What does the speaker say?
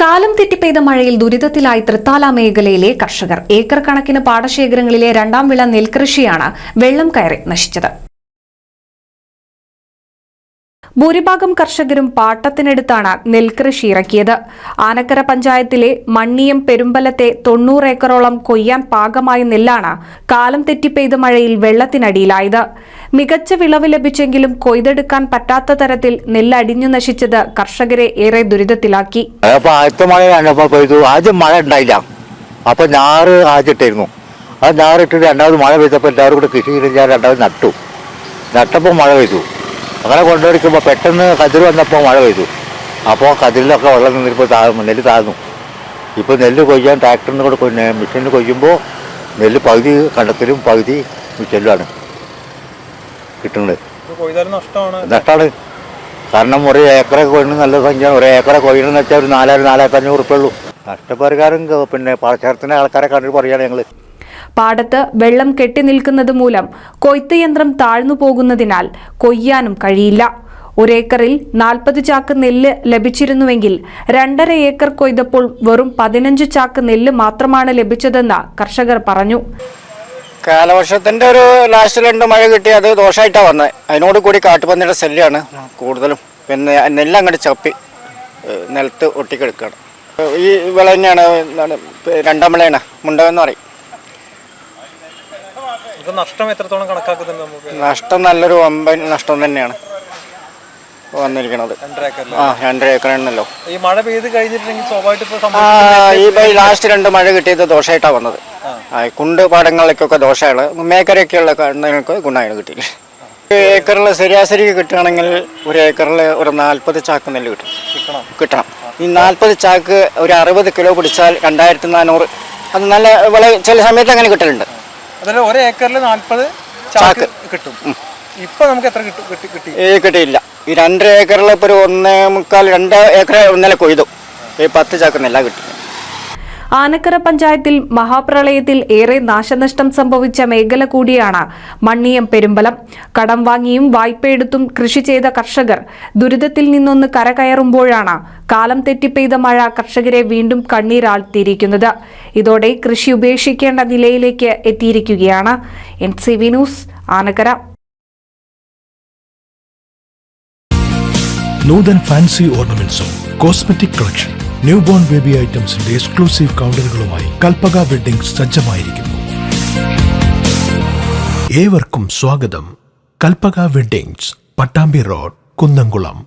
കാലം തെറ്റിപ്പെയ്ത മഴയിൽ ദുരിതത്തിലായി തൃത്താല മേഖലയിലെ കർഷകർ. ഏക്കർ കണക്കിന് പാടശേഖരങ്ങളിലെ രണ്ടാം വിള നെൽകൃഷിയാണ് വെള്ളം കയറി നശിച്ചത്. ഭൂരിഭാഗം കർഷകരും പാട്ടത്തിനെടുത്താണ് നെൽകൃഷി ഇറക്കിയത്. ആനക്കര പഞ്ചായത്തിലെ മണ്ണിയം പെരുമ്പലത്തെ തൊണ്ണൂറ് ഏക്കറോളം കൊയ്യാൻ പാകമായ നെല്ലാണ് കാലം തെറ്റിപ്പെയ്ത മഴയിൽ വെള്ളത്തിനടിയിലായത്. മികച്ച വിളവ് ലഭിച്ചെങ്കിലും കൊയ്തെടുക്കാൻ പറ്റാത്ത തരത്തിൽ നെല്ലടിഞ്ഞു നശിച്ചത് കർഷകരെ ഏറെ ദുരിതത്തിലാക്കി. ആദ്യത്തെ മഴ പെയ്തു. ആദ്യം മഴ ഉണ്ടായില്ല. അപ്പൊ ഞാറ് ആദ്യമിട്ടായിരുന്നു ആ ഞാറിട്ടിട്ട് രണ്ടാമത് മഴ പെയ്തപ്പോൾ എല്ലാവരും കൂടെ കൃഷി ചെയ്ത് ഞാൻ രണ്ടാമത് നട്ടു. നട്ടപ്പോൾ മഴ പെയ്തു. അങ്ങനെ കൊണ്ടുവരിക്കുമ്പോൾ പെട്ടെന്ന് കതിർ വന്നപ്പോൾ മഴ പെയ്തു. അപ്പോൾ കതിരിലൊക്കെ വെള്ളം നിന്നിപ്പോൾ താ നെല്ല് താഴ്ന്നു. ഇപ്പോൾ നെല്ല് കൊയ്യാൻ ട്രാക്ടറിന് കൂടെ മെഷീനിൽ കൊയ്യുമ്പോൾ നെല്ല് പകുതി കണ്ടത്തിലും പകുതി മിഷനിലുമാണ് കിട്ടുന്നത് നഷ്ടമാണ്. കാരണം ഒരു ഏക്കറെ കൊയ്യുന്ന നല്ല സംഖ്യ ഒരു ഏക്കറെ കൊയ്യണമെന്ന് വെച്ചാൽ ഒരു നാലായിരം നാലായിരത്തി അഞ്ഞൂറ് ഉറുപ്പ ഉള്ളൂ നഷ്ടപരിഹാരം പിന്നെ പാടശേഖരത്തിന്റെ ആൾക്കാരെ കണ്ടിട്ട് പറയുകയാണ് ഞങ്ങൾ പാടത്ത് വെള്ളം കെട്ടി നിൽക്കുന്നത് മൂലം കൊയ്ത്ത് യന്ത്രം താഴ്ന്നു പോകുന്നതിനാൽ കൊയ്യാനും കഴിയില്ല. ഒരേക്കറിൽ നാൽപ്പത് ചാക്ക് നെല്ല് ലഭിച്ചിരുന്നുവെങ്കിൽ രണ്ടര ഏക്കർ കൊയ്തപ്പോൾ വെറും പതിനഞ്ച് ചാക്ക് നെല്ല് മാത്രമാണ് ലഭിച്ചതെന്ന് കർഷകർ പറഞ്ഞു. കാലവർഷത്തിന്റെ ഒരു ലാസ്റ്റ് രണ്ട് മഴ കിട്ടി അത് ദോഷമായിട്ടാണ് വന്നത് അതിനോട് കൂടി കാട്ടുപന്നിയുടെ ശല്യമാണ് കൂടുതലും. പിന്നെ നെല്ല് അങ്ങോട്ട് ചപ്പി നിലത്ത് ഒട്ടിക്കെടുക്കുകയാണ് ഈ വിള തന്നെയാണ് രണ്ടാം വിളയാണ് മുണ്ടകെന്ന് പറയും. നഷ്ടം എത്രത്തോളം കണക്കാക്കുന്നുണ്ട് നമുക്ക്? നഷ്ടം നല്ലൊരു വമ്പൻ നഷ്ടം തന്നെയാണ് വന്നിരിക്കണത്. ആ രണ്ടര ഏക്കറാണല്ലോ ഈ മഴ പെയ്ത് കഴിഞ്ഞിട്ടുണ്ടെങ്കിൽ സ്വാഭാവികമായിട്ട് ഈ ലാസ്റ്റ് രണ്ട് മഴ കിട്ടിയത് ദോഷമായിട്ടാണ് വന്നത്. കുണ്ട് പാടങ്ങളിലേക്കൊക്കെ ദോഷമാണ് മേക്കരയൊക്കെയുള്ള കണ്ണുകൾക്ക് ഗുണമാണ് ഒരു ഏക്കറിൽ ശരാശരി കിട്ടുകയാണെങ്കിൽ ഒരു ഏക്കറിൽ ഒരു നാൽപ്പത് ചാക്ക് നെല്ല് കിട്ടും. കിട്ടണം. ഈ നാൽപ്പത് ചാക്ക് ഒരു അറുപത് കിലോ പിടിച്ചാൽ രണ്ടായിരത്തി നാനൂറ് അത് നല്ല വിള ചില സമയത്ത് അങ്ങനെ കിട്ടലുണ്ട്. അതല്ല ഒരു ഏക്കറിൽ നാൽപ്പത് ചാക്ക്. കിട്ടും. ഇപ്പൊ നമുക്ക് എത്ര കിട്ടും? കിട്ടി കിട്ടിയില്ല. ഈ രണ്ട് ഏക്കറിൽ ഇപ്പോൾ ഒരു ഒന്നേ മുക്കാൽ രണ്ട് ഏക്കർ ഒന്നര കൊയ്തു ഈ പത്ത് ചാക്ക് നെല്ല കിട്ടി. ആനക്കര പഞ്ചായത്തിൽ മഹാപ്രളയത്തിൽ ഏറെ നാശനഷ്ടം സംഭവിച്ച മേഖല കൂടിയാണ് മണ്ണിയം പെരുമ്പലം. കടം വാങ്ങിയും വായ്പയെടുത്തും കൃഷി ചെയ്ത കർഷകർ ദുരിതത്തിൽ നിന്നൊന്ന് കരകയറുമ്പോഴാണ് കാലം തെറ്റിപ്പെയ്ത മഴ കർഷകരെ വീണ്ടും കണ്ണീരാഴ്ത്തിയിരിക്കുന്നത്. ഇതോടെ കൃഷി ഉപേക്ഷിക്കേണ്ട നിലയിലേക്ക് എത്തിയിരിക്കുകയാണ്. N C V news Anakkara. Nuthan fancy ഓർണമെന്റ്സും cosmetic collection. New born baby ഐറ്റംസിന്റെ exclusive കൗണ്ടറുകളുമായി കൽപ്പക വെഡിംഗ് സജ്ജമായിരിക്കുന്നു. ഏവർക്കും സ്വാഗതം. Kalpaka weddings Pattambi road Kunnamkulam.